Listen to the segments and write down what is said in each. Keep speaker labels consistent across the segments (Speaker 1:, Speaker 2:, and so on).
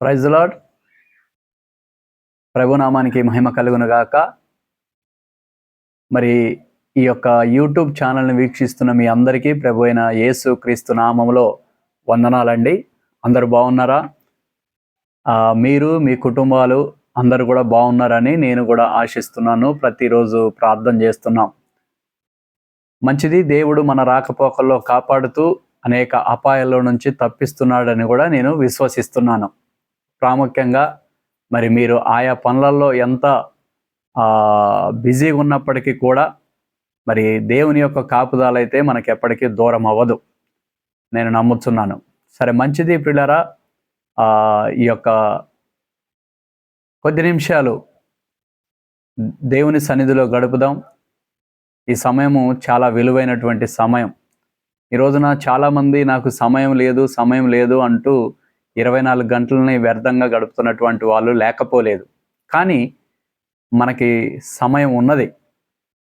Speaker 1: Praise lord ప్రభునామానికి మహిమ కలుగునుగాక. మరి ఈ యొక్క యూట్యూబ్ ఛానల్ని వీక్షిస్తున్న మీ అందరికీ ప్రభు అయిన యేసు క్రీస్తు నామంలో వందనాలండి. అందరూ బాగున్నారా? మీరు మీ కుటుంబాలు అందరూ కూడా బాగున్నారని నేను కూడా ఆశిస్తున్నాను. ప్రతిరోజు ప్రార్థన చేస్తున్నాం. మంచిది దేవుడు మన రాకపోకల్లో కాపాడుతూ అనేక అపాయాల్లో నుంచి తప్పిస్తున్నాడని కూడా నేను విశ్వసిస్తున్నాను. ప్రాముఖ్యంగా మరి మీరు ఆయా పనులలో ఎంత బిజీగా ఉన్నప్పటికీ కూడా మరి దేవుని యొక్క కాపుదాలైతే మనకి ఎప్పటికీ దూరం అవ్వదు. నేను నమ్ముతున్నాను. సరే మంచిది పిల్లరా ఈ యొక్క కొద్ది నిమిషాలు దేవుని సన్నిధిలో గడుపుదాం. ఈ సమయము చాలా విలువైనటువంటి సమయం. ఈ రోజున చాలామంది నాకు సమయం లేదు సమయం లేదు అంటూ ఇరవై నాలుగు గంటలని వ్యర్థంగా గడుపుతున్నటువంటి వాళ్ళు లేకపోలేదు. కానీ మనకి సమయం ఉన్నది.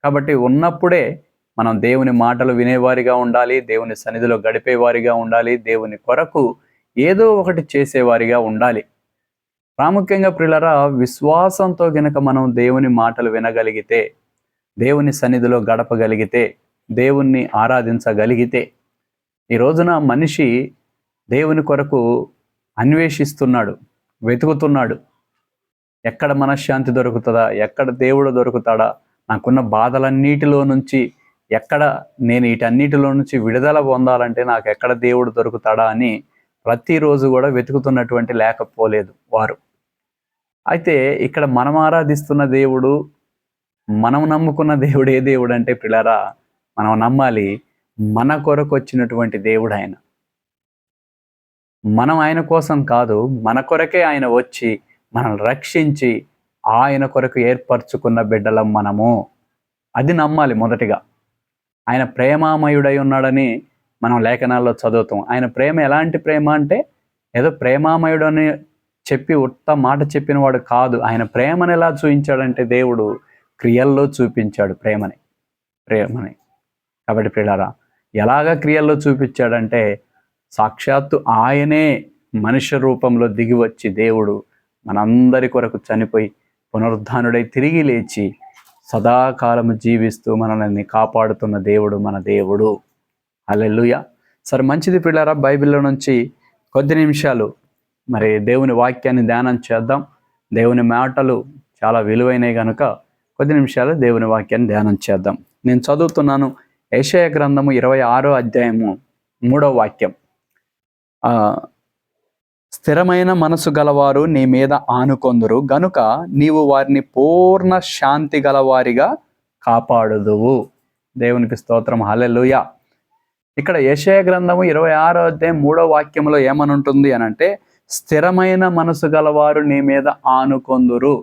Speaker 1: కాబట్టి ఉన్నప్పుడే మనం దేవుని మాటలు వినేవారిగా ఉండాలి దేవుని సన్నిధిలో గడిపేవారిగా ఉండాలి దేవుని కొరకు ఏదో ఒకటి చేసేవారిగా ఉండాలి. ప్రాముఖ్యంగా ప్రిలరా విశ్వాసంతో గనక మనం దేవుని మాటలు వినగలిగితే దేవుని సన్నిధిలో గడపగలిగితే దేవుణ్ణి ఆరాధించగలిగితే ఈ రోజున మనిషి దేవుని కొరకు అన్వేషిస్తున్నాడు వెతుకుతున్నాడు. ఎక్కడ మనశ్శాంతి దొరుకుతుందా? ఎక్కడ దేవుడు దొరుకుతాడా? నాకున్న బాధలన్నిటిలో నుంచి ఎక్కడ నేను వీటన్నిటిలో నుంచి విడుదల పొందాలంటే నాకు ఎక్కడ దేవుడు దొరుకుతాడా అని ప్రతిరోజు కూడా వెతుకుతున్నటువంటి లేకపోలేదు వారు. అయితే ఇక్కడ మనం ఆరాధిస్తున్న దేవుడు మనం నమ్ముకున్న దేవుడు ఏ దేవుడు అంటే పిల్లరా? మనం నమ్మాలి మన కొరకు వచ్చినటువంటి దేవుడు ఆయన. మనం ఆయన కోసం కాదు మన కొరకే ఆయన వచ్చి మనల్ని రక్షించి ఆయన కొరకు ఏర్పరచుకున్న బిడ్డలం మనము. అది నమ్మాలి మొదటిగా. ఆయన ప్రేమామయుడై ఉన్నాడని మనం లేఖనాల్లో చదువుతాం. ఆయన ప్రేమ ఎలాంటి ప్రేమ అంటే ఏదో ప్రేమామయుడు అని చెప్పి ఉత్త మాట చెప్పినవాడు కాదు. ఆయన ప్రేమను ఎలా చూపించాడంటే దేవుడు క్రియల్లో చూపించాడు ప్రేమని. ప్రేమని. కాబట్టి ప్రియులారా ఎలాగ క్రియల్లో చూపించాడంటే సాక్షాత్తు ఆయనే మనుష్య రూపంలో దిగి వచ్చి దేవుడు మనందరి కొరకు చనిపోయి పునరుద్ధానుడై తిరిగి లేచి సదాకాలము జీవిస్తూ మనల్ని కాపాడుతున్న దేవుడు మన దేవుడు. అల్లెలుయ సరే మంచిది పిల్లరా బైబిల్లో నుంచి కొద్ది నిమిషాలు మరి దేవుని వాక్యాన్ని ధ్యానం చేద్దాం. దేవుని మాటలు చాలా విలువైనవి కనుక కొద్ది నిమిషాలు దేవుని వాక్యాన్ని ధ్యానం చేద్దాం. నేను చదువుతున్నాను ఏషయ గ్రంథము ఇరవై ఆరో అధ్యాయము మూడో వాక్యం. స్థిరమైన మనసు గలవారు నీ మీద ఆనుకొందురు. గనుక నీవు వారిని పూర్ణ శాంతి గలవారిగా కాపాడుదువు. దేవునికి స్తోత్రం. హలెలుయ ఇక్కడ యశయ గ్రంథము ఇరవై ఆరో అధ్యాయం మూడో వాక్యంలో ఏమనుంటుంది అని అంటే స్థిరమైన మనసు గలవారు నీ మీద ఆనుకొందురు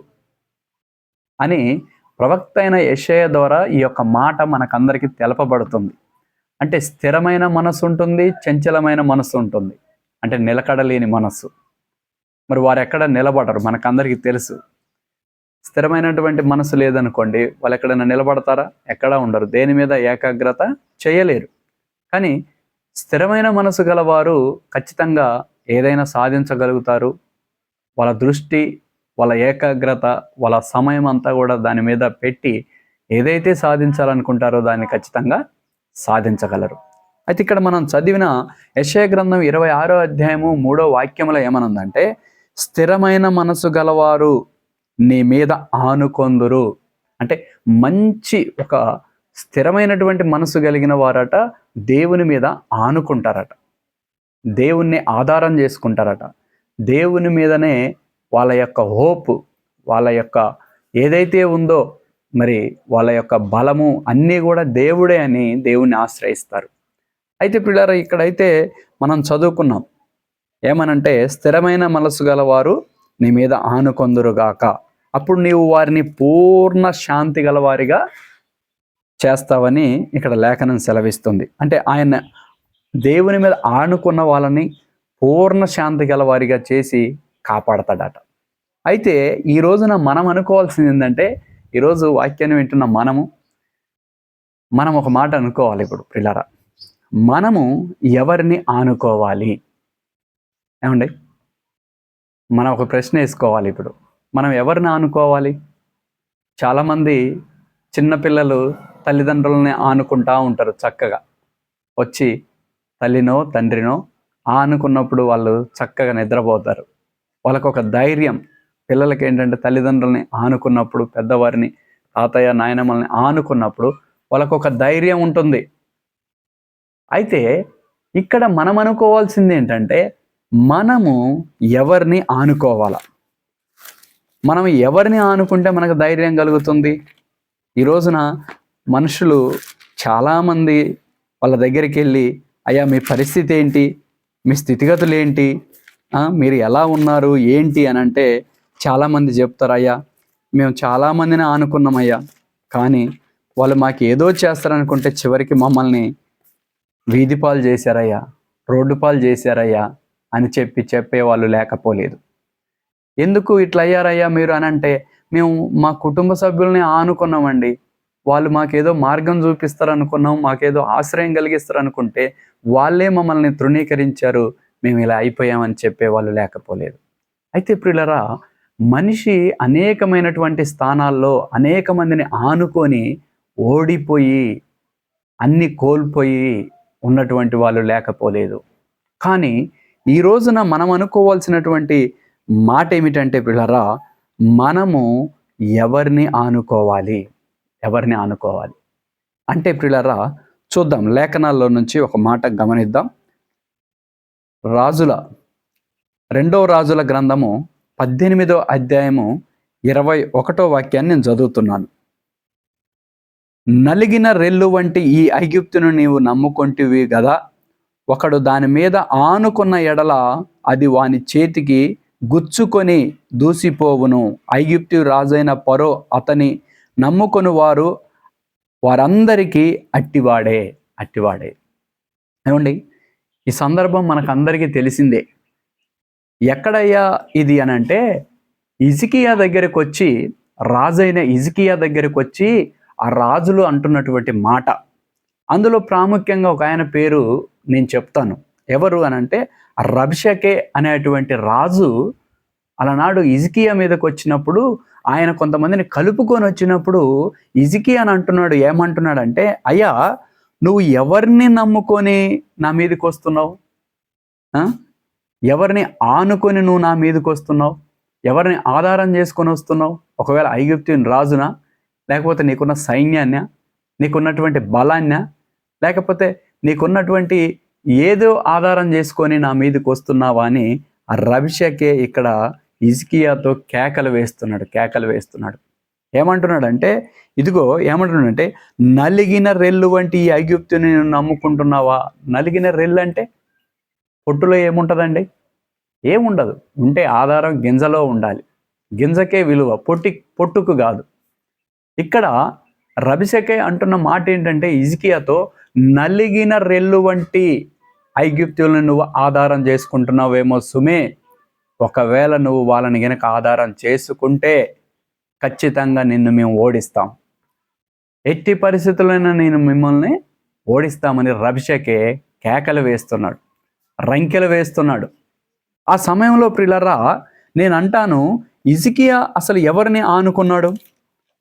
Speaker 1: అని ప్రవక్త అయిన యెషయ ద్వారా ఈ యొక్క మాట మనకందరికీ తెలపబడుతుంది. అంటే స్థిరమైన మనసు ఉంటుంది చంచలమైన మనసు ఉంటుంది అంటే నిలకడలేని మనస్సు. మరి వారు ఎక్కడ నిలబడరు? మనకందరికీ తెలుసు. స్థిరమైనటువంటి మనసు లేదనుకోండి వాళ్ళు ఎక్కడైనా నిలబడతారా? ఎక్కడా ఉండరు. దేని మీద ఏకాగ్రత చేయలేరు. కానీ స్థిరమైన మనసు గలవారు ఖచ్చితంగా ఏదైనా సాధించగలుగుతారు. వాళ్ళ దృష్టి వాళ్ళ ఏకాగ్రత వాళ్ళ సమయం అంతా కూడా దాని మీద పెట్టి ఏదైతే సాధించాలనుకుంటారో దాన్ని ఖచ్చితంగా సాధించగలరు. అయితే ఇక్కడ మనం చదివిన యశయ గ్రంథం ఇరవై ఆరో అధ్యాయము మూడో వాక్యములో ఏమనుందంటే స్థిరమైన మనసు గలవారు నీ మీద ఆనుకొందురు. అంటే మంచి ఒక స్థిరమైనటువంటి మనసు కలిగిన వారట దేవుని మీద ఆనుకుంటారట. దేవుణ్ణి ఆధారం చేసుకుంటారట. దేవుని మీదనే వాళ్ళ యొక్క హోప్ వాళ్ళ యొక్క ఏదైతే ఉందో మరి వాళ్ళ యొక్క బలము అన్నీ కూడా దేవుడే అని దేవుణ్ణి ఆశ్రయిస్తారు. అయితే పిల్లర ఇక్కడైతే మనం చదువుకున్నాం. ఏమనంటే స్థిరమైన మనసు గలవారు నీ మీద ఆనుకొందురుగాక. అప్పుడు నీవు వారిని పూర్ణ శాంతి గలవారిగా చేస్తావని ఇక్కడ లేఖనం సెలవిస్తుంది. అంటే ఆయన దేవుని మీద ఆనుకున్న వాళ్ళని పూర్ణ శాంతి గలవారిగా చేసి కాపాడతాడట. అయితే ఈ రోజున మనం అనుకోవాల్సింది ఏంటంటే ఈరోజు వాక్యాన్ని వింటున్న మనము మనం ఒక మాట అనుకోవాలి ఇప్పుడు పిల్లరా. మనము ఎవరిని ఆనుకోవాలి? ఏమండి? మనం ఒక ప్రశ్న వేసుకోవాలి ఇప్పుడు. మనం ఎవరిని ఆనుకోవాలి? చాలామంది చిన్నపిల్లలు తల్లిదండ్రులని ఆనుకుంటా ఉంటారు చక్కగా. వచ్చి తల్లినో తండ్రినో ఆనుకున్నప్పుడు వాళ్ళు చక్కగా నిద్రపోతారు. వాళ్ళకు ఒక ధైర్యం. పిల్లలకి ఏంటంటే తల్లిదండ్రులని ఆనుకున్నప్పుడు పెద్దవారిని తాతయ్య నాయనమ్మల్ని ఆనుకున్నప్పుడు వాళ్ళకు ఒక ధైర్యం ఉంటుంది. అయితే ఇక్కడ మనం అనుకోవాల్సింది ఏంటంటే మనము ఎవరిని ఆనుకోవాల? మనం ఎవరిని ఆనుకుంటే మనకు ధైర్యం కలుగుతుంది? ఈ రోజున మనుషులు చాలామంది వాళ్ళ దగ్గరికి వెళ్ళి అయ్యా మీ పరిస్థితి ఏంటి? మీ స్థితిగతులు ఏంటి? మీరు ఎలా ఉన్నారు? ఏంటి? అని అంటే చాలామంది చెప్తారు అయ్యా మేము చాలామందిని ఆనుకున్నామయ్యా కానీ వాళ్ళు మాకు ఏదో చేస్తారనుకుంటే చివరికి మమ్మల్ని వీధి పాలు చేశారయ్యా రోడ్డు పాలు చేశారయ్యా అని చెప్పి చెప్పేవాళ్ళు లేకపోలేదు. ఎందుకు ఇట్లా అయ్యారయ్యా మీరు అని అంటే మేము మా కుటుంబ సభ్యుల్ని ఆనుకున్నామండి. వాళ్ళు మాకేదో మార్గం చూపిస్తారు అనుకున్నాం మాకేదో ఆశ్రయం కలిగిస్తారు అనుకుంటే వాళ్ళే మమ్మల్ని తృణీకరించారు మేము ఇలా అయిపోయామని చెప్పేవాళ్ళు లేకపోలేదు. అయితే ప్రిలరా మనిషి అనేకమైనటువంటి స్థానాల్లో అనేక మందిని ఆనుకొని ఓడిపోయి అన్ని కోల్పోయి ఉన్నటువంటి వాళ్ళు లేకపోలేదు. కానీ ఈ రోజున మనం అనుకోవాల్సినటువంటి మాట ఏమిటంటే పిల్లరా మనము ఎవరిని ఆనుకోవాలి? ఎవరిని ఆనుకోవాలి? అంటే పిల్లరా చూద్దాం లేఖనాల్లో నుంచి ఒక మాట గమనిద్దాం. రాజుల రెండో రాజుల గ్రంథము పద్దెనిమిదో అధ్యాయము ఇరవై ఒకటో వాక్యాన్ని నేను చదువుతున్నాను. నలిగిన రెల్లు వంటి ఈ ఐగుప్తును నీవు నమ్ముకొంటివి కదా ఒకడు దాని మీద ఆనుకున్న ఎడల అది వాని చేతికి గుచ్చుకొని దూసిపోవును. ఐగుప్తు రాజైన పరో అతని నమ్ముకొని వారు వారందరికీ అట్టివాడే అట్టివాడే. ఏమండి? ఈ సందర్భం మనకందరికీ తెలిసిందే. ఎక్కడయ్యా ఇది అని అంటే ఇజికియా దగ్గరకు వచ్చి రాజైన ఇజికియా దగ్గరకు వచ్చి ఆ రాజులు అంటున్నటువంటి మాట. అందులో ప్రాముఖ్యంగా ఒక ఆయన పేరు నేను చెప్తాను. ఎవరు అని అంటే రబ్షకే అనేటువంటి రాజు అలనాడు ఇజికియా మీదకి వచ్చినప్పుడు ఆయన కొంతమందిని కలుపుకొని వచ్చినప్పుడు ఇజికియా అని అంటున్నాడు ఏమంటున్నాడు అంటే అయ్యా నువ్వు ఎవరిని నమ్ముకొని నా మీదకి వస్తున్నావు? ఎవరిని ఆనుకొని నువ్వు నా మీదకి వస్తున్నావు? ఎవరిని ఆధారం చేసుకొని వస్తున్నావు? ఒకవేళ ఐగుప్తిని రాజునా? లేకపోతే నీకున్న సైన్యాన్ని నీకున్నటువంటి బలాన్ని లేకపోతే నీకున్నటువంటి ఏదో ఆధారం చేసుకొని నా మీదకి వస్తున్నావా అని ఆ రవిషకే ఇక్కడ ఇజికియాతో కేకలు వేస్తున్నాడు కేకలు వేస్తున్నాడు. ఏమంటున్నాడంటే ఇదిగో ఏమంటున్నాడంటే నలిగిన రెల్లు వంటి ఈ ఐగుప్తుని నేను నమ్ముకుంటున్నావా? నలిగిన రెల్లు అంటే పొట్టులో ఏముంటుందండి? ఏముండదు. ఉంటే ఆధారం గింజలో ఉండాలి. గింజకే విలువ. పొట్టి పొట్టుకు కాదు. ఇక్కడ రబిసెకే అంటున్న మాట ఏంటంటే ఇజికియాతో నలిగిన రెల్లు వంటి ఐగుప్తులను నువ్వు ఆధారం చేసుకుంటున్నావేమో సుమే. ఒకవేళ నువ్వు వాళ్ళని గనక ఆధారం చేసుకుంటే ఖచ్చితంగా నిన్ను మేము ఓడిస్తాం. ఎట్టి పరిస్థితులైనా నేను మిమ్మల్ని ఓడిస్తామని రభిషకే కేకలు వేస్తున్నాడు రంకెలు వేస్తున్నాడు. ఆ సమయంలో ప్రిలరా నేను అంటాను ఇజికియా అసలు ఎవరిని ఆనుకున్నాడు?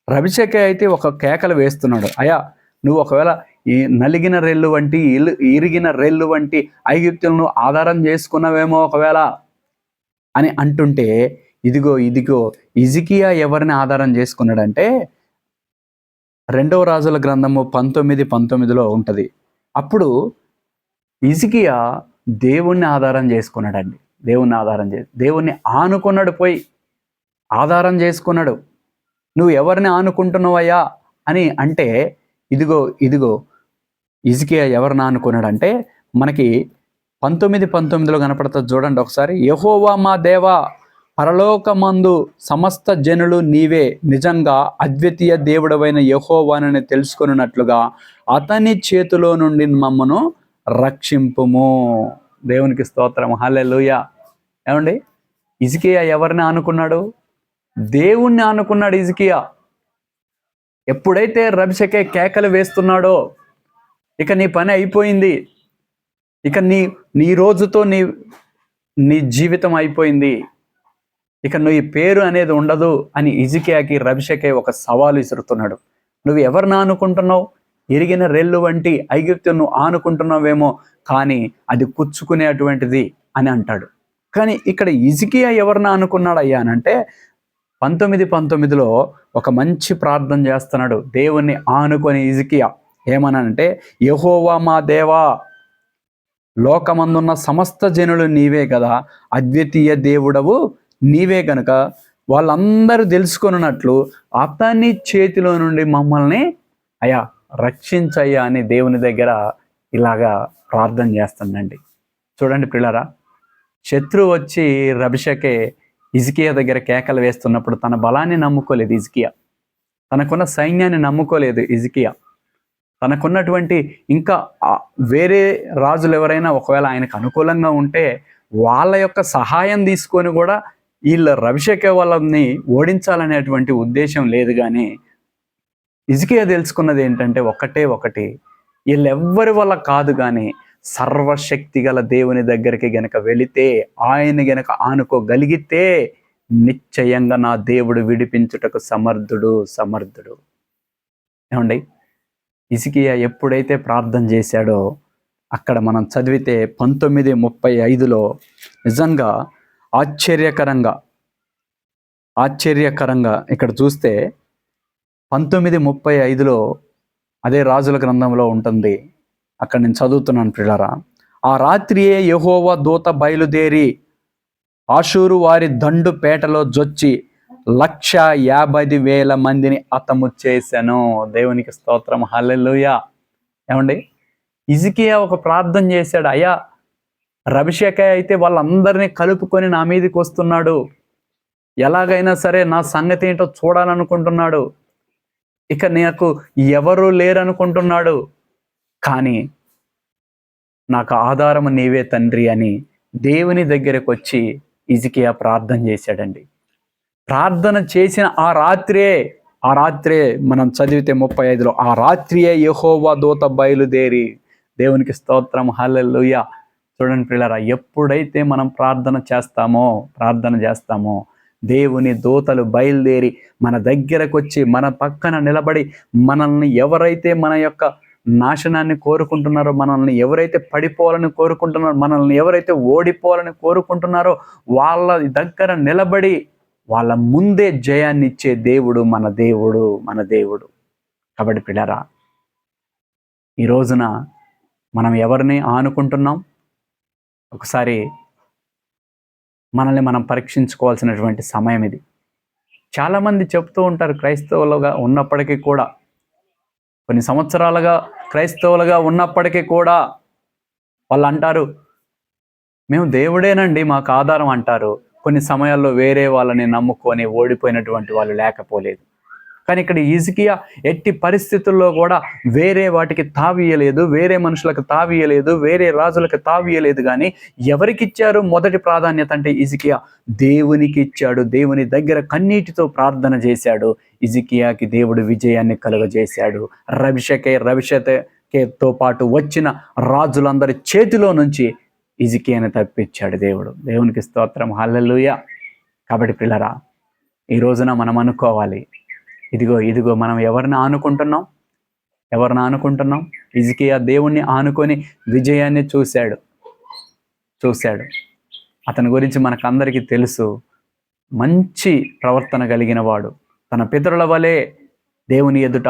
Speaker 1: రవిశకే అయితే ఒక కేకలు వేస్తున్నాడు. అయా నువ్వు ఒకవేళ ఈ నలిగిన రెల్లు వంటి ఇలు ఇరిగిన రెల్లు వంటి ఐగుప్తులను ఆధారం చేసుకున్నావేమో ఒకవేళ అని అంటుంటే ఇదిగో ఇదిగో ఇజికియా ఎవరిని ఆధారం చేసుకున్నాడంటే రెండవ రాజుల గ్రంథము పంతొమ్మిది పంతొమ్మిదిలో ఉంటుంది. అప్పుడు ఇజికియా దేవుణ్ణి ఆధారం చేసుకున్నాడండి. దేవుణ్ణి ఆధారం చేసి దేవుణ్ణి ఆనుకున్నాడు పోయి ఆధారం చేసుకున్నాడు. నువ్వు ఎవరిని ఆనుకుంటున్నావయ్యా? అని అంటే ఇదిగో ఇదిగో ఇజికియా ఎవరిని ఆనుకున్నాడంటే మనకి పంతొమ్మిది పంతొమ్మిదిలో కనపడుతుంది చూడండి ఒకసారి యహోవా మా దేవా పరలోకమందు సమస్త జనులు నీవే నిజంగా అద్వితీయ దేవుడవైన యహోవానని తెలుసుకున్నట్లుగా అతని చేతిలో నుండి మమ్మను రక్షింపుము. దేవునికి స్తోత్రం. హల్లెలూయా. ఏమండి? ఇజికియా ఎవరిని ఆనుకున్నాడు? దేవుణ్ణి ఆనుకున్నాడు ఇజికియా ఎప్పుడైతే రభిషకే కేకలు వేస్తున్నాడో ఇక నీ పని అయిపోయింది. ఇక నీ నీ రోజుతో నీ నీ జీవితం అయిపోయింది. ఇక నువ్వు ఈ పేరు అనేది ఉండదు అని ఇజికియాకి రవిషకే ఒక సవాలు విసురుతున్నాడు. నువ్వు ఎవరిని ఆనుకుంటున్నావు? ఎరిగిన రెల్లు వంటి ఐగిప్తు నువ్వు ఆనుకుంటున్నావేమో కానీ అది కుచ్చుకునేటువంటిది అని అంటాడు. కానీ ఇక్కడ ఇజికియా ఎవరిని అనుకున్నాడయ్యా అని అంటే పంతొమ్మిది పంతొమ్మిదిలో ఒక మంచి ప్రార్థన చేస్తున్నాడు. దేవుణ్ణి ఆనుకొని ఇజికియా ఏమనంటే యహోవా మా దేవా లోకమందున్న సమస్త జనులు నీవే కదా అద్వితీయ దేవుడవు నీవే గనుక వాళ్ళందరూ తెలుసుకొనున్నట్లు అతని చేతిలో నుండి మమ్మల్ని అయ్యా రక్షించయ్యా అని దేవుని దగ్గర ఇలాగా ప్రార్థన చేస్తుందండి. చూడండి పిల్లరా శత్రువు వచ్చి రభిషకే ఇజికియా దగ్గర కేకలు వేస్తున్నప్పుడు తన బలాన్ని నమ్ముకోలేదు ఇజికియా. తనకున్న సైన్యాన్ని నమ్ముకోలేదు ఇజికియా. తనకున్నటువంటి ఇంకా వేరే రాజులు ఎవరైనా ఒకవేళ ఆయనకు అనుకూలంగా ఉంటే వాళ్ళ యొక్క సహాయం తీసుకొని కూడా వీళ్ళ రవిశేఖర్ వాళ్ళని ఓడించాలనేటువంటి ఉద్దేశం లేదు కానీ ఇజికియా తెలుసుకున్నది ఏంటంటే ఒకటే ఒకటి. వీళ్ళెవ్వరి వల్ల కాదు కానీ సర్వశక్తి గల దేవుని దగ్గరికి గనక వెళితే ఆయన గనక ఆనుకోగలిగితే నిశ్చయంగా నా దేవుడు విడిపించుటకు సమర్థుడు సమర్థుడు. ఏమండి? ఇసికియా ఎప్పుడైతే ప్రార్థన చేశాడో అక్కడ మనం చదివితే పంతొమ్మిది ముప్పై ఐదులో నిజంగా ఆశ్చర్యకరంగా ఆశ్చర్యకరంగా ఇక్కడ చూస్తే పంతొమ్మిది ముప్పై ఐదులో అదే రాజుల గ్రంథంలో ఉంటుంది. అక్కడ నేను చదువుతున్నాను పిల్లరా ఆ రాత్రియే యహోవ దూత బయలుదేరి ఆషూరు వారి దండు పేటలో జొచ్చి లక్ష యాభై వేల మందిని అతము చేశాను. దేవునికి స్తోత్రం. హల్లెలుయా. ఏమండి? ఇజికియా ఒక ప్రార్థన చేశాడు. అయ్యా రవిశేఖ అయితే వాళ్ళందరినీ కలుపుకొని నా మీదకి వస్తున్నాడు. ఎలాగైనా సరే నా సంగతి ఏంటో చూడాలనుకుంటున్నాడు. ఇక నాకు ఎవరు లేరనుకుంటున్నాడు. కానీ నాకు ఆధారము నీవే తండ్రి అని దేవుని దగ్గరకు వచ్చి ఇజికియా ప్రార్థన చేశాడండి. ప్రార్థన చేసిన ఆ రాత్రే ఆ రాత్రే మనం చదివితే ముప్పై ఐదులో ఆ రాత్రియే యహోవా దూత బయలుదేరి. దేవునికి స్తోత్రం హల్లెలూయా. చూడండి పిల్లరా ఎప్పుడైతే మనం ప్రార్థన చేస్తామో ప్రార్థన చేస్తామో దేవుని దూతలు బయలుదేరి మన దగ్గరకు వచ్చి మన పక్కన నిలబడి మనల్ని ఎవరైతే మన యొక్క నాశనాన్ని కోరుకుంటున్నారో మనల్ని ఎవరైతే పడిపోవాలని కోరుకుంటున్నారో మనల్ని ఎవరైతే ఓడిపోవాలని కోరుకుంటున్నారో వాళ్ళ దగ్గర నిలబడి వాళ్ళ ముందే జయాన్ని ఇచ్చే దేవుడు మన దేవుడు మన దేవుడు. కాబట్టి పిల్లరా ఈ రోజున మనం ఎవరిని ఆనుకుంటున్నాం? ఒకసారి మనల్ని మనం పరీక్షించుకోవాల్సినటువంటి సమయం ఇది. చాలామంది చెప్తూ ఉంటారు క్రైస్తవులుగా ఉన్నప్పటికీ కూడా కొన్ని సంవత్సరాలుగా క్రైస్తవులుగా ఉన్నప్పటికీ కూడా వాళ్ళు అంటారు మేము దేవుడేనండి మాకు ఆధారం అంటారు. కొన్ని సమయాల్లో వేరే వాళ్ళని నమ్ముకొని ఓడిపోయినటువంటి వాళ్ళు లేకపోలేదు. కానీ ఇక్కడ ఈజికియా ఎట్టి పరిస్థితుల్లో కూడా వేరే వాటికి తావియలేదు వేరే మనుషులకు తావియలేదు వేరే రాజులకు తావియలేదు కానీ ఎవరికి ఇచ్చారు మొదటి ప్రాధాన్యత అంటే ఇజికియా దేవునికి ఇచ్చాడు దేవుని దగ్గర కన్నీటితో ప్రార్థన చేశాడు. ఇజికియాకి దేవుడు విజయాన్ని కలుగజేశాడు. రవిషకే రవిషకేతో పాటు వచ్చిన రాజులందరి చేతిలో నుంచి ఇజికియాని తప్పించాడు దేవుడు. దేవునికి స్తోత్రం. హల్లెలూయా. కాబట్టి పిల్లరా ఈ రోజున మనం అనుకోవాలి ఇదిగో ఇదిగో మనం ఎవరిని ఆనుకుంటున్నాం? ఎవరిని ఆనుకుంటున్నాం? ఇజికియా దేవుణ్ణి ఆనుకొని విజయాన్ని చూశాడు. చూశాడు. అతని గురించి మనకందరికీ తెలుసు. మంచి ప్రవర్తన కలిగిన వాడు. తన పితరుల వలె దేవుని ఎదుట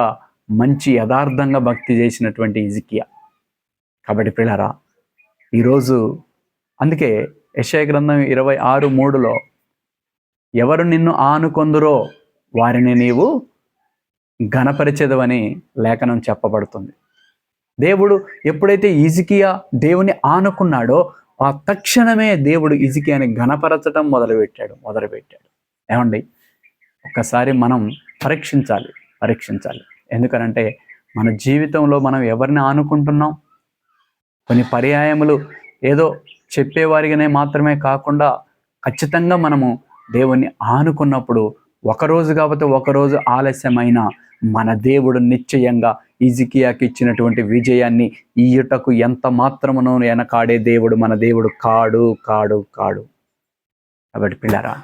Speaker 1: మంచి యథార్థంగా భక్తి చేసినటువంటి ఇజికియా కాబట్టి పిల్లరా ఈరోజు అందుకే యశయ గ్రంథం ఇరవై ఆరు మూడులో ఎవరు నిన్ను ఆనుకొందురో వారిని నీవు ఘనపరిచేదవని లేఖనం చెప్పబడుతుంది. దేవుడు ఎప్పుడైతే ఇజికియా దేవుని ఆనుకున్నాడో ఆ తక్షణమే దేవుడు ఇజికియాని ఘనపరచడం మొదలుపెట్టాడు మొదలుపెట్టాడు. ఏమండి? ఒక్కసారి మనం పరీక్షించాలి పరీక్షించాలి. ఎందుకనంటే మన జీవితంలో మనం ఎవరిని ఆనుకుంటున్నాం? కొన్ని పర్యాయములు ఏదో చెప్పేవారిగానే మాత్రమే కాకుండా ఖచ్చితంగా మనము దేవుణ్ణి ఆనుకున్నప్పుడు ఒకరోజు కాకపోతే ఒకరోజు ఆలస్యమైన మన దేవుడు నిశ్చయంగా ఇజికియాకి ఇచ్చినటువంటి విజయాన్ని ఈయుటకు ఎంత మాత్రమునో వెనకాడే దేవుడు మన దేవుడు కాడు కాడు కాడు. కాబట్టి పిల్లరా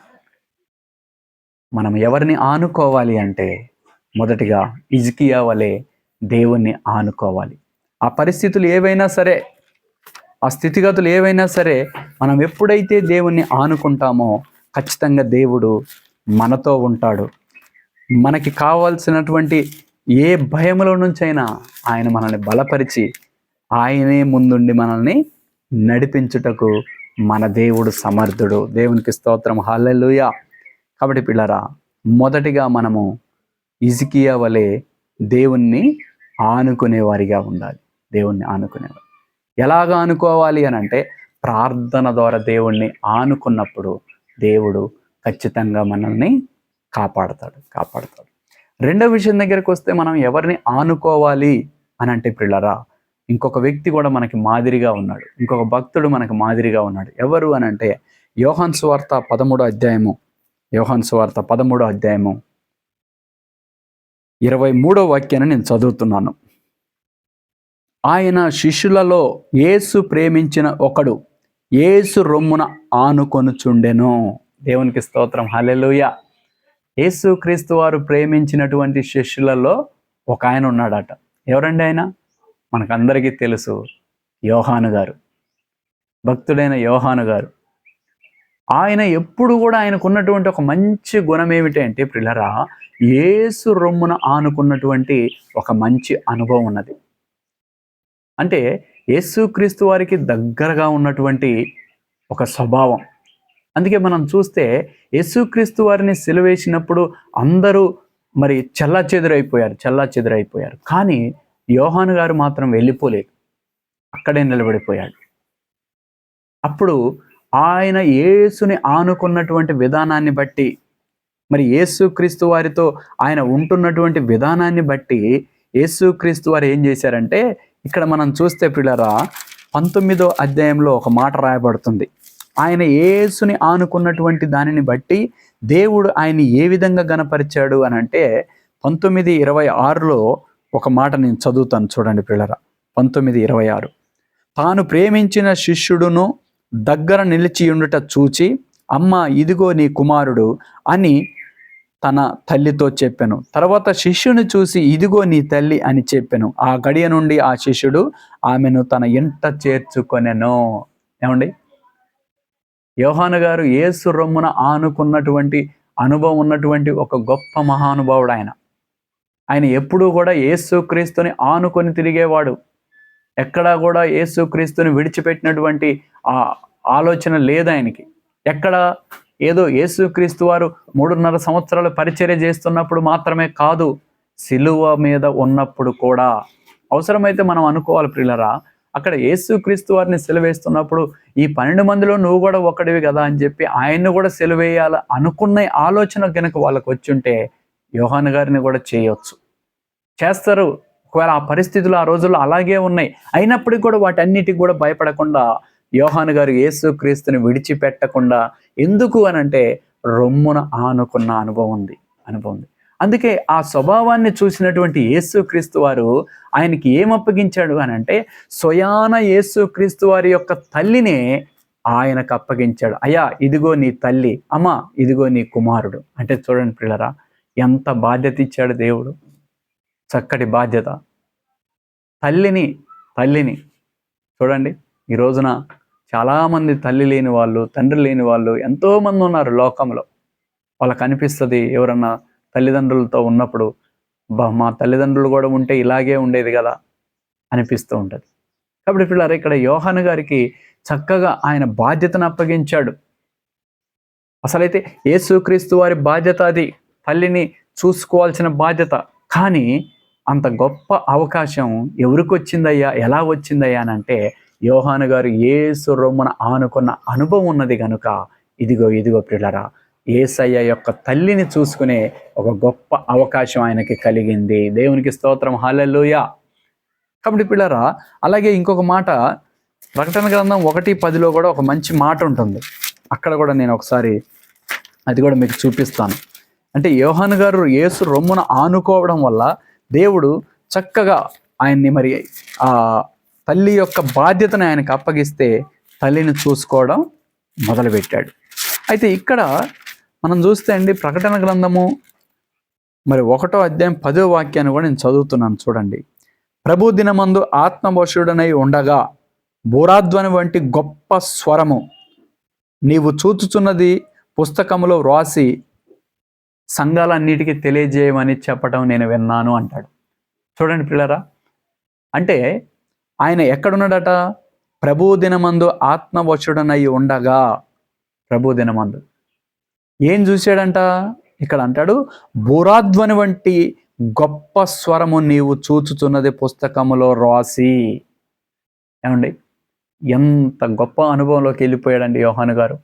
Speaker 1: మనం ఎవరిని ఆనుకోవాలి అంటే మొదటిగా ఇజికియా వలె దేవుణ్ణి ఆనుకోవాలి. ఆ పరిస్థితులు ఏవైనా సరే ఆ స్థితిగతులు ఏవైనా సరే మనం ఎప్పుడైతే దేవుణ్ణి ఆనుకుంటామో ఖచ్చితంగా దేవుడు మనతో ఉంటాడు. మనకి కావాల్సినటువంటి ఏ భయములో నుంచైనా ఆయన మనల్ని బలపరిచి ఆయనే ముందుండి మనల్ని నడిపించుటకు మన దేవుడు సమర్థుడు. దేవునికి స్తోత్రం. హల్లెలూయా. కాబట్టి పిల్లరా మొదటిగా మనము ఇజికియా వలె దేవుణ్ణి ఆనుకునేవారిగా ఉండాలి. దేవుణ్ణి ఆనుకునేవారు ఎలాగ ఆనుకోవాలి అని అంటే ప్రార్థన ద్వారా దేవుణ్ణి ఆనుకున్నప్పుడు దేవుడు ఖచ్చితంగా మనల్ని కాపాడతాడు కాపాడతాడు. రెండో విషయం దగ్గరికి వస్తే మనం ఎవరిని ఆనుకోవాలి అని అంటే పిల్లరా ఇంకొక వ్యక్తి కూడా మనకి మాదిరిగా ఉన్నాడు. ఇంకొక భక్తుడు మనకి మాదిరిగా ఉన్నాడు. ఎవరు అని అంటే యోహాన్ సువార్త పదమూడో అధ్యాయము యోహాన్ సువార్త పదమూడో అధ్యాయము. ఇరవై మూడో వాక్యాన్ని నేను చదువుతున్నాను. ఆయన శిష్యులలో ఏసు ప్రేమించిన ఒకడు ఏసు రొమ్మున ఆనుకొనుచుండెను. దేవునికి స్తోత్రం. హలెలుయ యేసుక్రీస్తు వారు ప్రేమించినటువంటి శిష్యులలో ఒక ఆయన ఉన్నాడట. ఎవరండి ఆయన? మనకందరికీ తెలుసు యోహాను గారు. భక్తుడైన యోహాను గారు. ఆయన ఎప్పుడు కూడా ఆయనకు ఉన్నటువంటి ఒక మంచి గుణం ఏమిటి అంటే ప్రిలరా ఏసు రొమ్మున ఆనుకున్నటువంటి ఒక మంచి అనుభవం ఉన్నది. అంటే యేసుక్రీస్తు వారికి దగ్గరగా ఉన్నటువంటి ఒక స్వభావం. అందుకే మనం చూస్తే యేసుక్రీస్తు వారిని సెలవేసినప్పుడు అందరూ మరి చల్లా చెదురైపోయారు చల్లా చెదురైపోయారు కానీ యోహాను గారు మాత్రం వెళ్ళిపోలేదు. అక్కడే నిలబడిపోయాడు. అప్పుడు ఆయన యేసుని ఆనుకున్నటువంటి విధానాన్ని బట్టి మరి యేసుక్రీస్తు వారితో ఆయన ఉంటున్నటువంటి విధానాన్ని బట్టి యేసుక్రీస్తు వారు ఏం చేశారంటే ఇక్కడ మనం చూస్తే పిల్లరా పంతొమ్మిదో అధ్యాయంలో ఒక మాట రాయబడుతుంది. ఆయన యేసుని ఆనుకున్నటువంటి దానిని బట్టి దేవుడు ఆయన ఏ విధంగా గనపరిచాడు అని అంటే పంతొమ్మిది ఇరవై ఆరులో ఒక మాట నేను చదువుతాను చూడండి పిల్లరా పంతొమ్మిది ఇరవై ఆరు. తాను ప్రేమించిన శిష్యుడును దగ్గర నిలిచి ఉండుట చూచి అమ్మ ఇదిగో నీ కుమారుడు అని తన తల్లితో చెప్పాను. తర్వాత శిష్యుని చూసి ఇదిగో నీ తల్లి అని చెప్పాను. ఆ గడియ నుండి ఆ శిష్యుడు ఆమెను తన ఇంట చేర్చుకొనెను. ఏమండి? యోహాను గారు ఏసు రొమ్మున ఆనుకున్నటువంటి అనుభవం ఉన్నటువంటి ఒక గొప్ప మహానుభావుడు ఆయన. ఆయన ఎప్పుడూ కూడా ఏసుక్రీస్తుని ఆనుకొని తిరిగేవాడు. ఎక్కడా కూడా ఏసుక్రీస్తుని విడిచిపెట్టినటువంటి ఆ ఆలోచన లేదు ఆయనకి. ఎక్కడ ఏదో యేసుక్రీస్తు వారు మూడున్నర సంవత్సరాలు పరిచర్య చేస్తున్నప్పుడు మాత్రమే కాదు సిలువ మీద ఉన్నప్పుడు కూడా. అవసరమైతే మనం అనుకోవాలి ప్రిల్లరా అక్కడ యేసుక్రీస్తు వారిని సెలవేస్తున్నప్పుడు ఈ పన్నెండు మందిలో నువ్వు కూడా ఒక్కడివి కదా అని చెప్పి ఆయన్ను కూడా సెలవేయాలి అనుకున్న ఆలోచన కనుక వాళ్ళకు వచ్చుంటే యోహాన్ గారిని కూడా చేయొచ్చు. చేస్తారు. ఒకవేళ ఆ పరిస్థితులు ఆ రోజుల్లో అలాగే ఉన్నాయి. అయినప్పటికీ కూడా వాటన్నిటికి కూడా భయపడకుండా యోహాన్ గారు యేసుక్రీస్తుని విడిచిపెట్టకుండా ఎందుకు అని అంటే రొమ్మున ఆనుకున్న అనుభవం ఉంది. అనుభవం ఉంది. అందుకే ఆ స్వభావాన్ని చూసినటువంటి యేసు క్రీస్తు వారు ఆయనకి ఏం అప్పగించాడు అని అంటే స్వయాన యేసు క్రీస్తు వారి యొక్క తల్లినే ఆయనకు అప్పగించాడు. అయ్యా ఇదిగో నీ తల్లి అమ్మా ఇదిగో నీ కుమారుడు. అంటే చూడండి పిల్లరా ఎంత బాధ్యత ఇచ్చాడు దేవుడు. చక్కటి బాధ్యత. తల్లిని తల్లిని చూడండి ఈ రోజున చాలామంది తల్లి లేని వాళ్ళు తండ్రి లేని వాళ్ళు ఎంతోమంది ఉన్నారు లోకంలో. వాళ్ళకి అనిపిస్తుంది ఎవరన్నా తల్లిదండ్రులతో ఉన్నప్పుడు బా మా తల్లిదండ్రులు కూడా ఉంటే ఇలాగే ఉండేది కదా అనిపిస్తూ ఉంటుంది. కాబట్టి పిల్లలు ఇక్కడ యోహాను గారికి చక్కగా ఆయన బాధ్యతను అప్పగించాడు. అసలైతే యేసుక్రీస్తు వారి బాధ్యత అది తల్లిని చూసుకోవాల్సిన బాధ్యత. కానీ అంత గొప్ప అవకాశం ఎవరికి వచ్చిందయ్యా ఎలా వచ్చిందయ్యా అని అంటే యోహాను గారు ఏసు రొమ్మన ఆనుకున్న అనుభవం ఉన్నది కనుక ఇదిగో ఇదిగో పిల్లరా ఏసయ్య యొక్క తల్లిని చూసుకునే ఒక గొప్ప అవకాశం ఆయనకి కలిగింది. దేవునికి స్తోత్రం. హాలెలుయా కాబట్టి పిల్లరా అలాగే ఇంకొక మాట ప్రకటన గ్రంథం ఒకటి పదిలో కూడా ఒక మంచి మాట ఉంటుంది. అక్కడ కూడా నేను ఒకసారి అది కూడా మీకు చూపిస్తాను. అంటే యోహాన్ గారు యేసు రొమ్మున ఆనుకోవడం వల్ల దేవుడు చక్కగా ఆయన్ని మరి ఆ తల్లి యొక్క బాధ్యతను ఆయనకు అప్పగిస్తే తల్లిని చూసుకోవడం మొదలుపెట్టాడు. అయితే ఇక్కడ మనం చూస్తే అండి ప్రకటన గ్రంథము మరి ఒకటో అధ్యాయం పదో వాక్యాన్ని కూడా నేను చదువుతున్నాను చూడండి. ప్రభు దినమందు ఆత్మవశుడనై ఉండగా బోరాధ్వని వంటి గొప్ప స్వరము నీవు చూచుచున్నది పుస్తకములో వ్రాసి సంఘాలన్నిటికీ తెలియజేయమని చెప్పటం నేను విన్నాను అంటాడు. చూడండి పిల్లరా అంటే ఆయన ఎక్కడున్నాడట? ప్రభు దినమందు ఆత్మవశుడనై ఉండగా ప్రభు దినమందు. ఏం చూశాడంట? ఇక్కడ అంటాడు బురాధ్వని వంటి గొప్ప స్వరము నీవు చూచుచున్నది పుస్తకములో రాసి. ఏమండి? ఎంత గొప్ప అనుభవంలోకి వెళ్ళిపోయాడండి యోహాను గారు.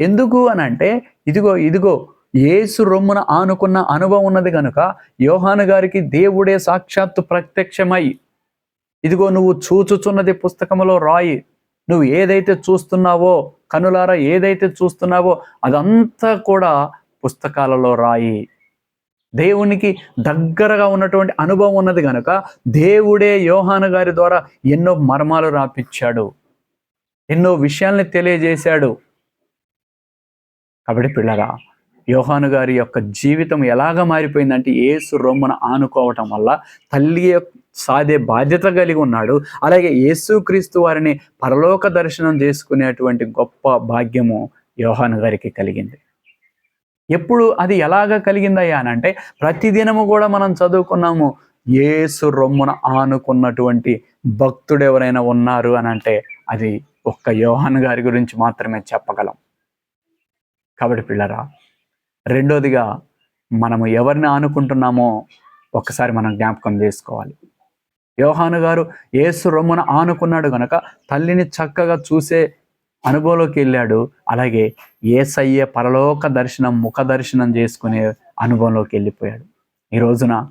Speaker 1: ఎందుకు అని అంటే ఇదిగో ఇదిగో ఏసు రొమ్మున ఆనుకున్న అనుభవం ఉన్నది కనుక యోహాను గారికి దేవుడే సాక్షాత్తు ప్రత్యక్షమై ఇదిగో నువ్వు చూచుచున్నది పుస్తకములో రాయి. నువ్వు ఏదైతే చూస్తున్నావో కనులారా ఏదైతే చూస్తున్నావో అదంతా కూడా పుస్తకాలలో రాయి. దేవునికి దగ్గరగా ఉన్నటువంటి అనుభవం ఉన్నది కనుక దేవుడే యోహాను గారి ద్వారా ఎన్నో మర్మాలు రాపిచ్చాడు. ఎన్నో విషయాల్ని తెలియజేశాడు. కాబట్టి పిల్లరా యోహాను గారి యొక్క జీవితం ఎలాగ మారిపోయిందంటే ఏసు రొమ్మను ఆనుకోవటం వల్ల తల్లి సాధే బాధ్యత కలిగి ఉన్నాడు. అలాగే యేసుక్రీస్తు వారిని పరలోక దర్శనం చేసుకునేటువంటి గొప్ప భాగ్యము యోహాను గారికి కలిగింది. ఎప్పుడు అది ఎలాగ కలిగిందయ్యా అని అంటే ప్రతిదినము కూడా మనం చదువుకున్నాము ఏసు రొమ్మున ఆనుకున్నటువంటి భక్తుడు ఎవరైనా ఉన్నారు అని అంటే అది ఒక్క యోహాన్ గారి గురించి మాత్రమే చెప్పగలం. కాబట్టి పిల్లరా రెండోదిగా మనము ఎవరిని ఆనుకుంటున్నామో ఒక్కసారి మనం జ్ఞాపకం చేసుకోవాలి. యోహాను గారు ఏసు రొమ్మున ఆనుకున్నాడు గనక తల్లిని చక్కగా చూసే అనుభవంలోకి వెళ్ళాడు. అలాగే ఏసయ్య పరలోక దర్శనం ముఖ దర్శనం చేసుకునే అనుభవంలోకి వెళ్ళిపోయాడు. ఈ రోజున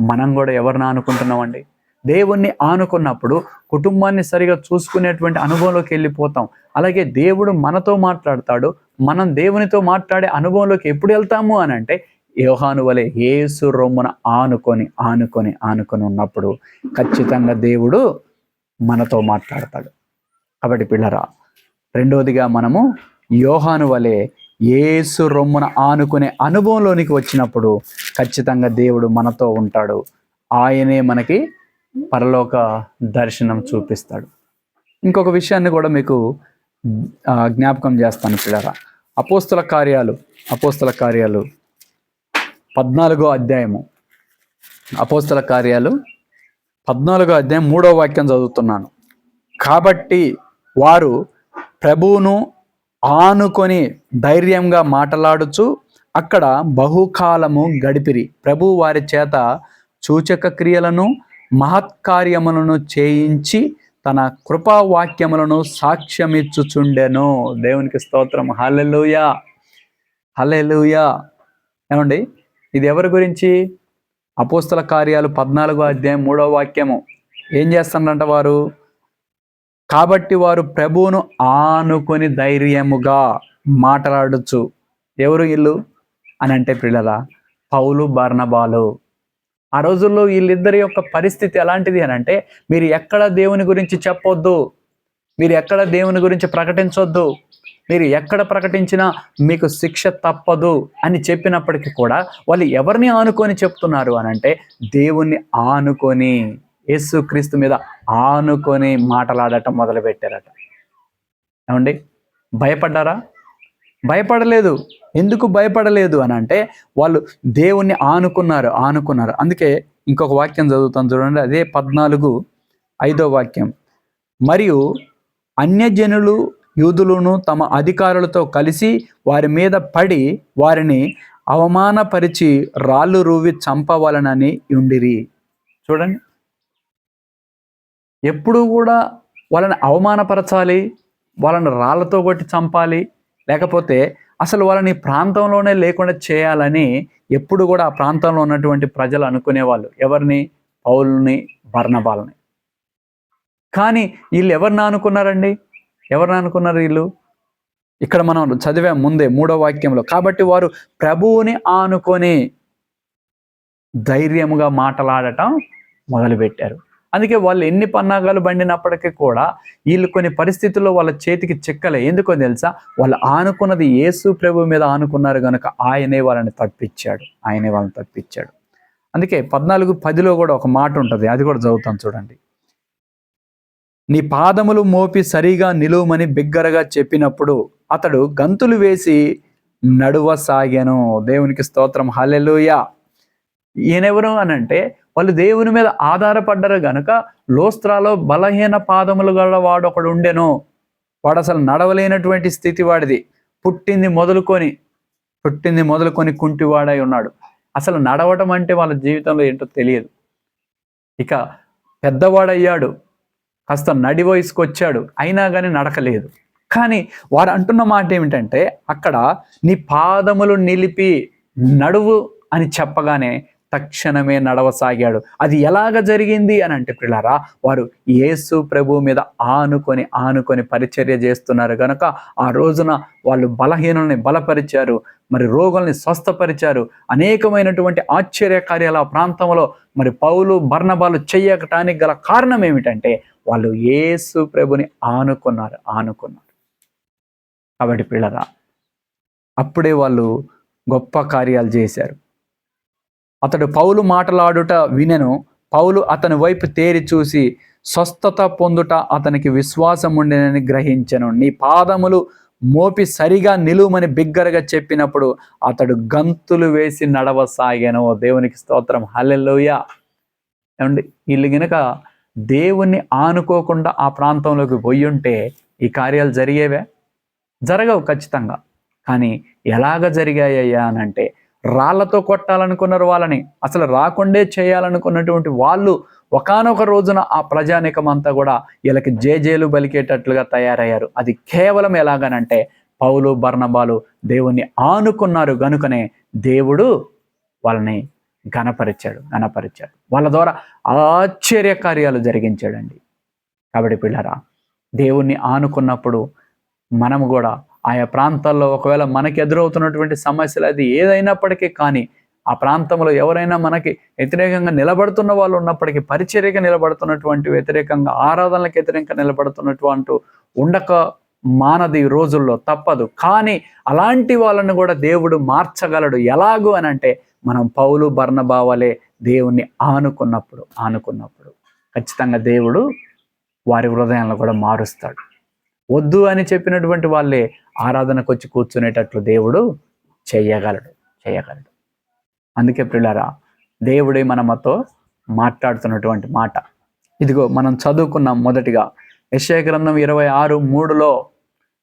Speaker 1: మనం కూడా ఎవరిని ఆనుకుంటున్నామండి? దేవుణ్ణి ఆనుకున్నప్పుడు కుటుంబాన్ని సరిగా చూసుకునేటువంటి అనుభవంలోకి వెళ్ళిపోతాం. అలాగే దేవుడు మనతో మాట్లాడతాడు. మనం దేవునితో మాట్లాడే అనుభవంలోకి ఎప్పుడు వెళ్తాము అని అంటే యోహాను వలె ఏసు రొమ్మున ఆనుకొని ఆనుకొని ఆనుకొని ఉన్నప్పుడు ఖచ్చితంగా దేవుడు మనతో మాట్లాడతాడు. కాబట్టి పిల్లరా రెండవదిగా మనము యోహాను వలె ఏసు రొమ్మున ఆనుకునే అనుభవంలోనికి వచ్చినప్పుడు ఖచ్చితంగా దేవుడు మనతో ఉంటాడు. ఆయనే మనకి పరలోక దర్శనం చూపిస్తాడు. ఇంకొక విషయాన్ని కూడా మీకు జ్ఞాపకం చేస్తాను పిల్లరా. అపోస్తుల కార్యాలు అపోస్తుల కార్యాలు పద్నాలుగో అధ్యాయము. అపోస్తుల కార్యాలు. పద్నాలుగో అధ్యాయం మూడో వాక్యం చదువుతున్నాను. కాబట్టి వారు ప్రభువును ఆనుకొని ధైర్యంగా మాటలాడుచు అక్కడ బహుకాలము గడిపిరి. ప్రభు వారి చేత సూచక క్రియలను మహత్కార్యములను చేయించి తన కృపావాక్యములను సాక్ష్యమిచ్చుచుండెను. దేవునికి స్తోత్రం. హలెలుయా హలెలుయా ఏమండి? ఇది ఎవరి గురించి? అపోస్తల కార్యాలు పద్నాలుగో అధ్యాయం మూడో వాక్యము. ఏం చేస్తానంట వారు? కాబట్టి వారు ప్రభువును ఆనుకొని ధైర్యముగా మాట్లాడచ్చు ఎవరు వీళ్ళు? అని అంటే పిల్లల పౌలు బర్ణబాలు ఆ రోజుల్లో వీళ్ళిద్దరి యొక్క పరిస్థితి ఎలాంటిది అని అంటే మీరు ఎక్కడ దేవుని గురించి చెప్పొద్దు? మీరు ఎక్కడ దేవుని గురించి ప్రకటించొద్దు? మీరు ఎక్కడ ప్రకటించినా మీకు శిక్ష తప్పదు అని చెప్పినప్పటికీ కూడా వాళ్ళు ఎవరిని ఆనుకొని చెప్తున్నారు అని అంటే దేవుణ్ణి ఆనుకొని యేసుక్రీస్తు మీద ఆనుకొని మాటలాడటం మొదలుపెట్టారట. ఏమండి? భయపడ్డారా? భయపడలేదు. ఎందుకు భయపడలేదు అని అంటే వాళ్ళు దేవుణ్ణి ఆనుకున్నారు ఆనుకున్నారు. అందుకే ఇంకొక వాక్యం చదువుతాను చూడండి. అదే పద్నాలుగు ఐదో వాక్యం. మరియు అన్యజనులు యూదులను తమ అధికారులతో కలిసి వారి మీద పడి వారిని అవమానపరిచి రాళ్ళు రూవి చంపవలనని ఉండిరి చూడండి. ఎప్పుడు కూడా వాళ్ళని అవమానపరచాలి వాళ్ళని రాళ్ళతో కొట్టి చంపాలి లేకపోతే అసలు వాళ్ళని ప్రాంతంలోనే లేకుండా చేయాలని ఎప్పుడు కూడా ఆ ప్రాంతంలో ఉన్నటువంటి ప్రజలు అనుకునేవాళ్ళు. ఎవరిని? పౌల్ని బర్ణబాలని కానీ వీళ్ళు ఎవరిని అనుకున్నారండి? ఎవరిని అనుకున్నారు వీళ్ళు? ఇక్కడ మనం చదివే ముందే మూడో వాక్యంలో. కాబట్టి వారు ప్రభువుని ఆనుకొని ధైర్యముగా మాటలాడటం మొదలుపెట్టారు. అందుకే వాళ్ళు ఎన్ని పన్నాగాలు బండినప్పటికీ కూడా వీళ్ళు కొన్ని పరిస్థితుల్లో వాళ్ళ చేతికి చిక్కలే. ఎందుకో తెలుసా? వాళ్ళు ఆనుకున్నది యేసు ప్రభు మీద ఆనుకున్నారు కనుక ఆయనే వాళ్ళని తప్పించాడు. ఆయనే వాళ్ళని తప్పించాడు. అందుకే పద్నాలుగు పదిలో కూడా ఒక మాట ఉంటుంది. అది కూడా చదువుతాం చూడండి. నీ పాదములు మోపి సరిగా నిలువమని బిగ్గరగా చెప్పినప్పుడు అతడు గంతులు వేసి నడువ సాగాను దేవునికి స్తోత్రం. హలెలుయ ఈయనెవరు అని అంటే వాళ్ళు దేవుని మీద ఆధారపడ్డారు గనుక లోస్త్రాలో బలహీన పాదములు గల వాడు ఒకడు ఉండెను. వాడు అసలు నడవలేనటువంటి స్థితి వాడిది. పుట్టింది మొదలుకొని పుట్టింది మొదలుకొని కుంటివాడై ఉన్నాడు. అసలు నడవటం అంటే వాళ్ళ జీవితంలో ఏంటో తెలియదు. ఇక పెద్దవాడయ్యాడు. కాస్త నడి వయసుకు వచ్చాడు అయినా కానీ నడకలేదు. కానీ వారు అంటున్న మాట ఏమిటంటే అక్కడ నీ పాదములు నిలిపి నడువు అని చెప్పగానే తక్షణమే నడవసాగాడు. అది ఎలాగ జరిగింది అని అంటే పిల్లరా వారు యేసు ప్రభు మీద ఆనుకొని ఆనుకొని పరిచర్య చేస్తున్నారు కనుక ఆ రోజున వాళ్ళు బలహీనుల్ని బలపరిచారు మరి రోగుల్ని స్వస్థపరిచారు అనేకమైనటువంటి ఆశ్చర్య కార్యాల ప్రాంతంలో మరి పౌలు బర్ణబాలు చేయటానికి గల కారణం ఏమిటంటే వాళ్ళు యేసు ప్రభుని ఆనుకున్నారు ఆనుకున్నారు. కాబట్టి పిల్లరా అప్పుడే వాళ్ళు గొప్ప కార్యాలు చేశారు. అతడు పౌలు మాటలాడుట వినెను. పౌలు అతని వైపు తేరి చూసి స్వస్థత పొందుట అతనికి విశ్వాసం ఉండేనని గ్రహించను. నీ పాదములు మోపి సరిగా నిలువమని బిగ్గరగా చెప్పినప్పుడు అతడు గంతులు వేసి నడవసాగాను. దేవునికి స్తోత్రం. హల్లెలూయ. ఏమండి? వీళ్ళు గనుక దేవుణ్ణి ఆనుకోకుండా ఆ ప్రాంతంలోకి పోయి ఉంటే ఈ కార్యాలు జరిగేవే? జరగవు ఖచ్చితంగా. కానీ ఎలాగ జరిగాయ్యా అనంటే రాళ్ళతో కొట్టాలనుకున్నారు వాళ్ళని. అసలు రాకుండే చేయాలనుకున్నటువంటి వాళ్ళు ఒకానొక రోజున ఆ ప్రజానికం అంతా కూడా వీళ్ళకి జేజేలు బలికేటట్లుగా తయారయ్యారు. అది కేవలం ఎలాగనంటే పౌలు బర్ణబాలు దేవుణ్ణి ఆనుకున్నారు గనుకనే దేవుడు వాళ్ళని ఘనపరిచాడు ఘనపరిచాడు. వాళ్ళ ద్వారా ఆశ్చర్య కార్యాలు జరిగించాడండి. కాబట్టి పిల్లరా దేవుణ్ణి ఆనుకున్నప్పుడు మనము కూడా ఆయా ప్రాంతాల్లో ఒకవేళ మనకి ఎదురవుతున్నటువంటి సమస్యలు అది ఏదైనప్పటికీ కానీ ఆ ప్రాంతంలో ఎవరైనా మనకి వ్యతిరేకంగా నిలబడుతున్న వాళ్ళు ఉన్నప్పటికీ పరిచర్యగా నిలబడుతున్నటువంటి వ్యతిరేకంగా ఆరాధనలకు వ్యతిరేకంగా నిలబడుతున్నటువంటి ఉండక మానది రోజుల్లో తప్పదు. కానీ అలాంటి వాళ్ళని కూడా దేవుడు మార్చగలడు. ఎలాగూ అని అంటే మనం పౌలు బర్ణబావలే దేవుణ్ణి ఆనుకున్నప్పుడు ఆనుకున్నప్పుడు. ఖచ్చితంగా దేవుడు వారి హృదయాలను కూడా మారుస్తాడు. వద్దు అని చెప్పినటువంటి వాళ్ళే ఆరాధనకు వచ్చి కూర్చునేటట్లు దేవుడు చేయగలడు చేయగలడు. అందుకే పిల్లరా దేవుడే మనమతో మాట్లాడుతున్నటువంటి మాట. ఇదిగో మనం చదువుకున్నాం మొదటిగా యశయ గ్రంథం ఇరవై ఆరు మూడులో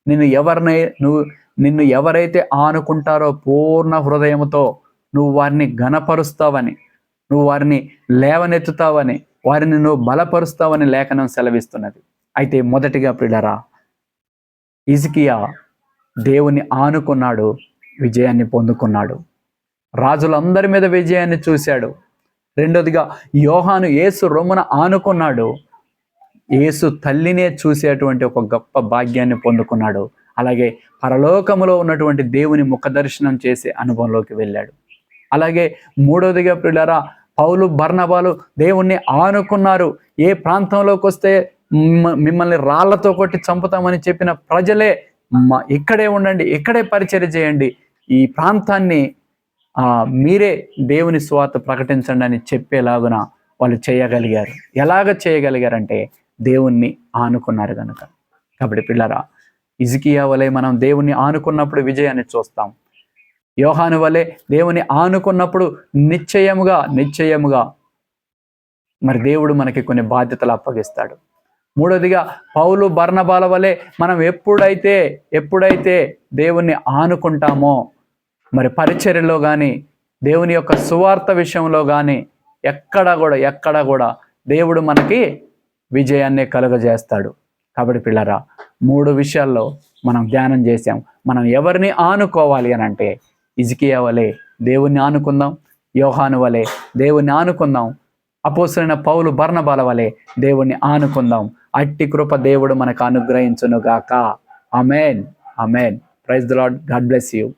Speaker 1: నిన్ను ఎవరినై నువ్వు నిన్ను ఎవరైతే ఆనుకుంటారో పూర్ణ హృదయముతో నువ్వు వారిని ఘనపరుస్తావని నువ్వు వారిని లేవనెత్తుతావని వారిని నువ్వు బలపరుస్తావని లేఖనం సెలవిస్తున్నది. అయితే మొదటిగా పిల్లరా ఇజికియా దేవుని ఆనుకున్నాడు విజయాన్ని పొందుకున్నాడు. రాజులందరి మీద విజయాన్ని చూశాడు. రెండోదిగా యోహాను ఏసు రొమ్మున ఆనుకున్నాడు. ఏసు తల్లినే చూసేటువంటి ఒక గొప్ప భాగ్యాన్ని పొందుకున్నాడు. అలాగే పరలోకములో ఉన్నటువంటి దేవుని ముఖ దర్శనం చేసే అనుభవంలోకి వెళ్ళాడు. అలాగే మూడోదిగా పిల్లరా పౌలు బర్ణబాలు దేవుణ్ణి ఆనుకున్నారు. ఏ ప్రాంతంలోకి వస్తే మిమ్మల్ని రాళ్ళతో కొట్టి చంపుతామని చెప్పిన ప్రజలే ఇక్కడే ఉండండి ఇక్కడే పరిచర్య చేయండి. ఈ ప్రాంతాన్ని ఆ, మీరే దేవుని స్వార్థ ప్రకటించండి అని చెప్పేలాగున వాళ్ళు చేయగలిగారు. ఎలాగ చేయగలిగారంటే దేవుణ్ణి ఆనుకున్నారు కనుక కాబట్టి పిల్లరా ఇజికియా వలె మనం దేవుణ్ణి ఆనుకున్నప్పుడు విజయాన్ని చూస్తాం. యోహాను వలె దేవుని ఆనుకున్నప్పుడు నిశ్చయముగా నిశ్చయముగా మరి దేవుడు మనకి కొన్ని బాధ్యతలు అప్పగిస్తాడు. మూడోదిగా పౌలు బర్ణబాల వలె మనం ఎప్పుడైతే ఎప్పుడైతే దేవుణ్ణి ఆనుకుంటామో మరి పరిచర్యలో కానీ దేవుని యొక్క సువార్త విషయంలో కానీ ఎక్కడ కూడా ఎక్కడ కూడా దేవుడు మనకి విజయాన్ని కలుగజేస్తాడు. కాబట్టి పిల్లరా మూడు విషయాల్లో మనం ధ్యానం చేసాం మనం ఎవరిని ఆనుకోవాలి అని అంటే ఇజికియా వలె దేవుణ్ణి ఆనుకుందాం యోహాను వలె దేవుణ్ణి ఆనుకుందాం అపోసరైన పౌలు బర్ణబాల వలె దేవుణ్ణి ఆనుకుందాం. అట్టి కృప దేవుడు మనకు అనుగ్రహించునుగాక. Amen amen praise the lord God bless you.